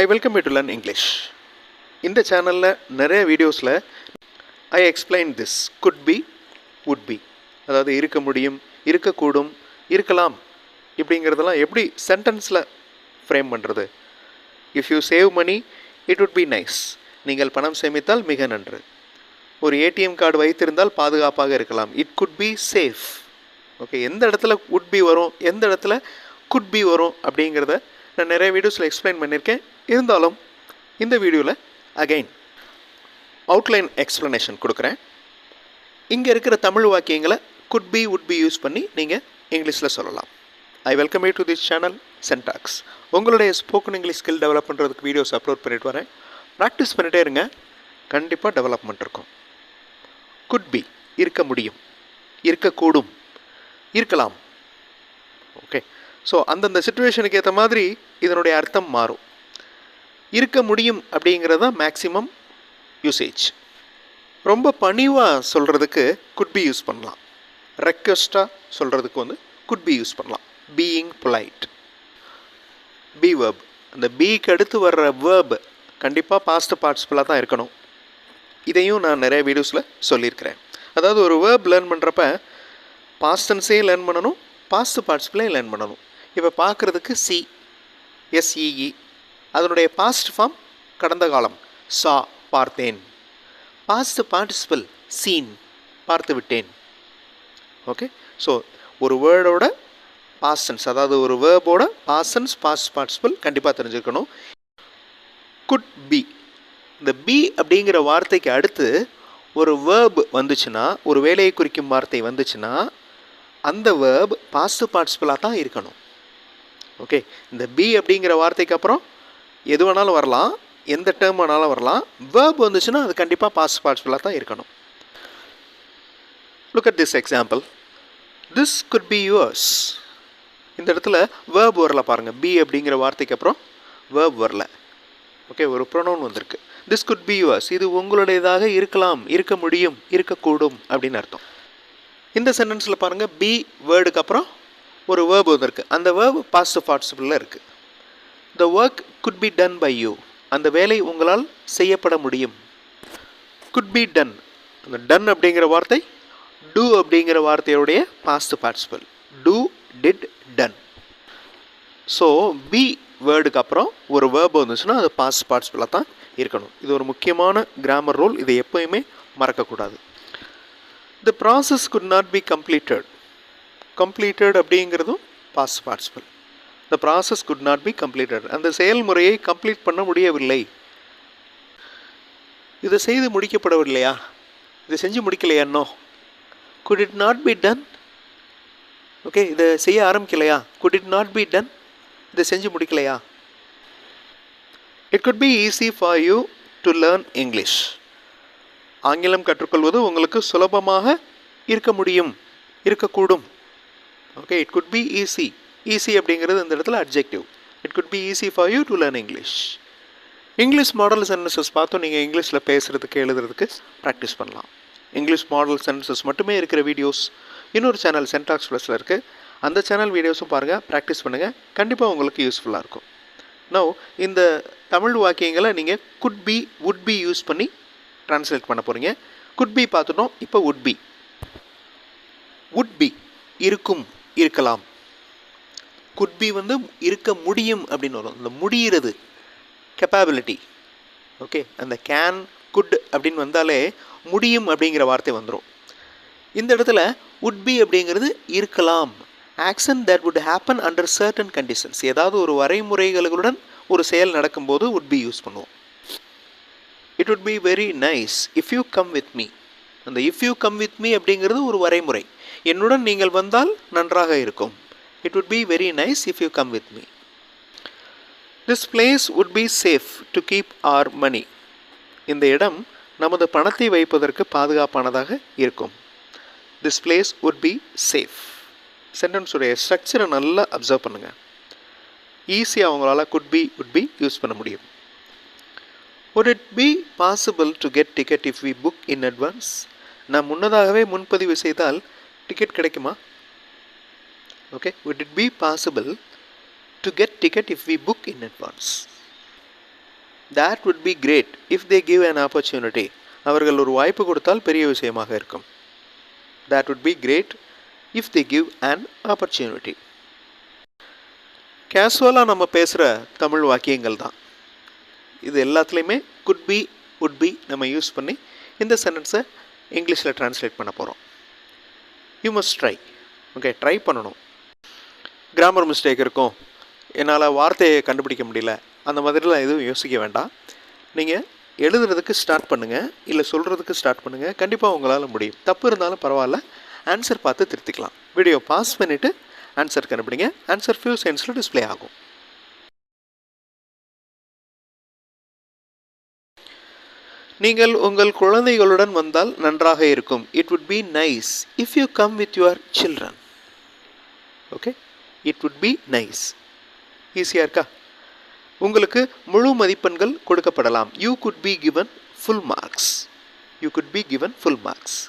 I welcome you to learn English இந்த சேனலில் நிறைய வீடியோஸில் I explain this could be would be அதாவது இருக்க முடியும் இருக்கக்கூடும் இருக்கலாம். இப்படிங்கிறதெல்லாம் எப்படி சென்டென்ஸில் ஃப்ரேம் பண்ணுறது if you save money it would be nice நீங்கள் பணம் சேமித்தால் மிக நன்று. ஒரு ஏடிஎம் கார்டு வைத்திருந்தால் பாதுகாப்பாக இருக்கலாம். It could be safe okay எந்த இடத்துல உட் பி வரும் எந்த இடத்துல குட் பி வரும் அப்படிங்கிறத நான் நிறைய வீடியோஸில் எக்ஸ்பிளைன் பண்ணியிருக்கேன். இருந்தாலும் இந்த வீடியோவில் அகைன் அவுட்லைன் எக்ஸ்ப்ளனேஷன் கொடுக்குறேன். இங்கே இருக்கிற தமிழ் வாக்கியங்களை could be would be use பண்ணி நீங்கள் இங்கிலீஷில் சொல்லலாம். I welcome you to this channel syntax உங்களுடைய ஸ்போக்கன் இங்கிலீஷ் ஸ்கில் டெவலப் பண்ணுறதுக்கு வீடியோஸ் அப்லோட் பண்ணிட்டு வரேன். ப்ராக்டிஸ் பண்ணிட்டே இருங்க. கண்டிப்பாக டெவலப்மெண்ட் இருக்கும். குட் பி இருக்க முடியும். இருக்கக்கூடும். இருக்கலாம். ஸோ அந்தந்த சுச்சுவேஷனுக்கு ஏற்ற மாதிரி இதனுடைய அர்த்தம் மாறும். இருக்க முடியும் அப்படிங்கிறது தான் மேக்ஸிமம் யூசேஜ் ரொம்ப பணிவாக சொல்கிறதுக்கு குட் பி யூஸ் பண்ணலாம். ரெக்வஸ்ட்டாக சொல்கிறதுக்கு வந்து குட் பி யூஸ் பண்ணலாம். பீயிங் பொலைட் பி வேர்ப் அந்த பிக்கு அடுத்து வர்ற வேர்ப் கண்டிப்பாக பாஸ்ட் பார்ட்ஸ்ஃபுல்லாக தான் இருக்கணும். இதையும் நான் நிறைய வீடியோஸில் சொல்லியிருக்கிறேன். அதாவது ஒரு வேர்ப் லேர்ன் பண்ணுறப்ப பாஸ்டன்ஸையும் லேர்ன் பண்ணணும் பாஸ்ட் பார்ட்ஸ்ஃபுல்லையும் லேர்ன் பண்ணணும். இப்போ பார்க்குறதுக்கு சி எஸ்இஇ அதனுடைய பாஸ்ட் ஃபார்ம் கடந்த காலம். சா பார்த்தேன். பாஸ்ட் பார்ட்டிசிபிள் சீன் பார்த்து விட்டேன் ஓகே ஸோ ஒரு வேர்டோட பாஸ்டன்ஸ் அதாவது ஒரு வேர்போட பாஸ்டன்ஸ் பாஸ்ட் பார்ட்டிசிபிள் கண்டிப்பாக தெரிஞ்சுக்கணும் குட் பி இந்த பி அப்படிங்கிற வார்த்தைக்கு அடுத்து ஒரு வேர்ப் வந்துச்சுன்னா ஒரு வேலையை குறிக்கும் வார்த்தை வந்துச்சுன்னா அந்த வேர்ப் பாஸ்ட் பார்ட்டிசிபிளாக தான் இருக்கணும். ஓகே இந்த பி அப்படிங்கிற வார்த்தைக்கு அப்புறம் எது வேணாலும் வரலாம். எந்த டேர்ம் வேணாலும் வரலாம். வேர்ப் வந்துச்சுன்னா அது கண்டிப்பாக பாஸ் பார்ட்டிசிபிளாக தான் இருக்கணும். Look at this example this could be yours இந்த இடத்துல வேர்ப் வரல பாருங்கள் பி அப்படிங்கிற வார்த்தைக்கு அப்புறம் வேர்ப் வரல. ஓகே ஒரு ப்ரொனவுன் வந்திருக்கு. திஸ் குட் பி யுவர்ஸ் இது உங்களுடையதாக இருக்கலாம். இருக்க முடியும். இருக்கக்கூடும் அப்படின்னு அர்த்தம். இந்த சென்டென்ஸில் பாருங்கள் பி வேர்டுக்கு அப்புறம் ஒரு வேர்ப் வந்திருக்கு அந்த வேர்பு பாசிட்டிவ் பார்ட்டிசிபிளில் இருக்குது the work could be done by you அந்த வேலை உங்களால் செய்யப்பட முடியும். குட் பி டன் அந்த டன் அப்படிங்கிற வார்த்தை டூ அப்படிங்கிற வார்த்தையுடைய past participle do did done so be வேர்டுக்கு அப்புறம் ஒரு வேர்பு வந்துச்சுன்னா அது பாஸ்ட் பார்ட்டிசிபிளாக தான் இருக்கணும். இது ஒரு முக்கியமான கிராமர் ரூல் இதை எப்போயுமே மறக்கக்கூடாது. The process could not be completed completed அப்படிங்கிறதும் past participle the process could not be completed அந்த செயல்முறையை கம்ப்ளீட் பண்ண முடியவில்லை. இதை செய்து முடிக்கப்படவில்லையா? இதை செஞ்சு முடிக்கலையா இன்னும்? Could it not be done okay இதை செய்ய ஆரம்பிக்கலையா? Could it not be done இதை செஞ்சு முடிக்கலையா? It could be easy for you to learn English ஆங்கிலம் கற்றுக்கொள்வது உங்களுக்கு சுலபமாக இருக்க முடியும் இருக்கக்கூடும். Okay it could be easy easy அப்படிங்கிறது இந்த இடத்துல objective it could be easy for you to learn English English model sentences பார்த்தும் நீங்கள் இங்கிலீஷில் பேசுகிறதுக்கு எழுதுறதுக்கு ப்ராக்டிஸ் பண்ணலாம். இங்கிலீஷ் மாடல் சென்டென்சஸ் மட்டுமே இருக்கிற வீடியோஸ் இன்னொரு சேனல் சென்டாக்ஸ் ப்ளஸில் இருக்குது அந்த சேனல் வீடியோஸும் பாருங்கள் ப்ராக்டிஸ் பண்ணுங்கள் கண்டிப்பாக உங்களுக்கு யூஸ்ஃபுல்லாக இருக்கும். நோ இந்த தமிழ் வாக்கியங்களை நீங்கள் could be would be use பண்ணி ட்ரான்ஸ்லேட் பண்ண போகிறீங்க குட் பி பார்த்துட்டோம் இப்போ உட் பி உட் பி இருக்கும். இருக்கலாம். குட் பி வந்து இருக்க முடியும் அப்படின்னு வரும். இந்த முடிகிறது கெப்பாபிலிட்டி ஓகே அந்த கேன் குட் அப்படின்னு வந்தாலே முடியும் அப்படிங்கிற வார்த்தை வந்துடும் இந்த இடத்துல உட் பி அப்படிங்கிறது இருக்கலாம். Action that would happen under certain conditions ஏதாவது ஒரு வரைமுறைகளுடன் ஒரு செயல் நடக்கும்போது உட் பி யூஸ் பண்ணுவோம். It would be very nice if you come with me அந்த if you come with me அப்படிங்கிறது ஒரு வரைமுறை. என்னுடன் நீங்கள் வந்தால் நன்றாக இருக்கும். It would be very nice if you come with me this place would be safe to keep our money இந்த இடம் நமது பணத்தை வைப்பதற்கு பாதுகாப்பானதாக இருக்கும். This place would be safe சென்டென்ஸுடைய ஸ்ட்ரக்சரை நல்லா அப்சர்வ் பண்ணுங்கள் ஈஸியாக அவங்களால could be would be use பண்ண முடியும். Would it be possible to get ticket if we book in advance நான் முன்னதாகவே முன்பதிவு செய்தால் டிக்கெட் கிடைக்குமா? Okay would it be possible to get ticket if we book in advance that would be great if they give an opportunity அவர்கள் ஒரு வாய்ப்பு கொடுத்தால் பெரிய விஷயமாக இருக்கும். That would be great if they give and opportunity கேஷுவலாக நம்ம பேசுகிற தமிழ் வாக்கியங்கள் தான். இது எல்லாத்துலேயுமே குட் பி உட் பி நம்ம யூஸ் பண்ணி இந்த சென்டென்ஸை இங்கிலீஷில் ட்ரான்ஸ்லேட் பண்ண போகிறோம் you must try okay try பண்ணணும். கிராமர் மிஸ்டேக் இருக்கும். என்னால் வார்த்தையை கண்டுபிடிக்க முடியல. அந்த மாதிரிலாம் எதுவும் யோசிக்க வேண்டாம். நீங்கள் எழுதுறதுக்கு ஸ்டார்ட் பண்ணுங்கள் இல்லை சொல்கிறதுக்கு ஸ்டார்ட் பண்ணுங்கள் கண்டிப்பாக உங்களால் முடியும். தப்பு இருந்தாலும் பரவாயில்ல. ஆன்சர் பார்த்து திருத்திக்கலாம். வீடியோ பாஸ் பண்ணிவிட்டு ஆன்சர் கண்டுபிடிங்க. ஆன்சர் ஃபியூ சென்ஸில் டிஸ்ப்ளே ஆகும். நீங்கள் உங்கள் குழந்தைகளுடன் வந்தால் நன்றாக இருக்கும். It would be nice if you come with your children okay it would be nice ஈஸியாக இருக்கா? உங்களுக்கு முழு மதிப்பெண்கள் கொடுக்கப்படலாம். You could be given full marks you could be given full marks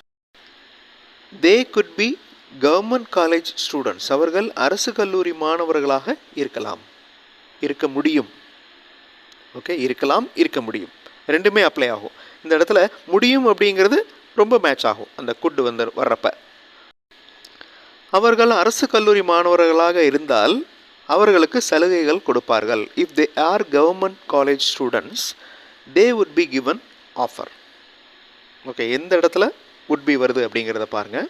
they could be government college students அவர்கள் அரசு கல்லூரி மாணவர்களாக இருக்கலாம். இருக்க முடியும். ஓகே இருக்கலாம் இருக்க முடியும். ரெண்டுமே அப்ளை ஆகும். இந்த இடத்துல முடியும் அப்படிங்கிறது ரொம்ப மேட்ச் ஆகும். அந்த குட் வந்து வர்றப்ப. அவர்கள் அரசு கல்லூரி மாணவர்களாக இருந்தால் அவர்களுக்கு சலுகைகள் கொடுப்பார்கள். If they are government college students they would be given offer okay எந்த இடத்துல உட் பி வருது அப்படிங்கிறத பாருங்கள்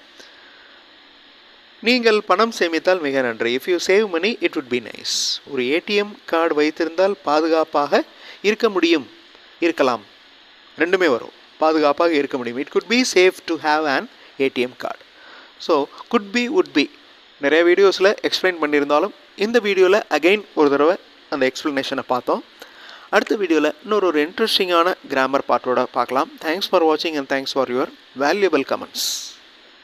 நீங்கள் பணம் சேமித்தால் மிக நன்றி. If you save money it would be nice ஒரு ஏடிஎம் கார்டு வைத்திருந்தால் பாதுகாப்பாக இருக்க முடியும். இருக்கலாம். ரெண்டுமே வரும். பாதுகாப்பாக இருக்க முடியும். It could be safe to have an ATM card so could be would be நிறைய வீடியோஸில் எக்ஸ்பிளைன் பண்ணியிருந்தாலும் இந்த வீடியோவில் அகைன் ஒரு தடவை அந்த எக்ஸ்ப்ளனேஷனை பார்த்தோம். அடுத்த வீடியோவில் இன்னொரு ஒரு இன்ட்ரெஸ்டிங்கான கிராமர் பாட்டோட பார்க்கலாம். தேங்க்ஸ் ஃபார் வாட்சிங் and thanks for your valuable comments